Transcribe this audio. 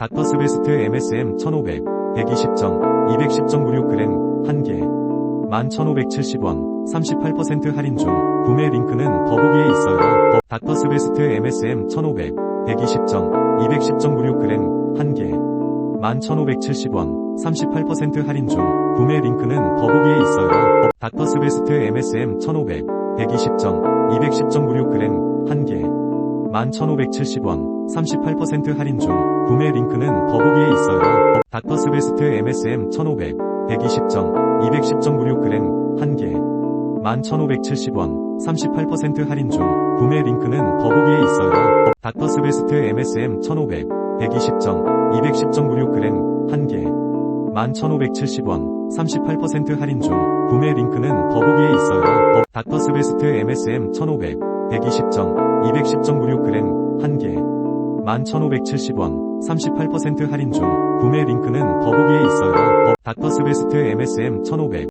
닥터스베스트 MSM 1500, 120정, 210.96g, 1개. 11,570원, 38% 할인 중, 구매 링크는 더보기에 있어요. 더- 닥터스베스트 MSM 1500, 120정, 210.96g, 1개. 11,570원, 38% 할인 중, 구매 링크는 더보기에 있어요. 더- 닥터스베스트 MSM 1500, 120정, 210.96g, 1개. 11,570원, 38% 할인 중, 구매 링크는 더보기에 있어요. 더- 닥터스베스트 MSM 1500, 120정, 210.96g, 1개. 11,570원, 38% 할인 중, 구매 링크는 더보기에 있어요. 더- 닥터스베스트 MSM 1500, 120정, 210.96g, 1개. 11,570원, 38% 할인 중, 구매 링크는 더보기에 있어요. 더- 닥터스베스트 MSM 1500, 120정, 210.96g, 1개. 11,570원, 38% 할인 중, 구매 링크는 더보기에 있어요. 더- 닥터스베스트 MSM 1500,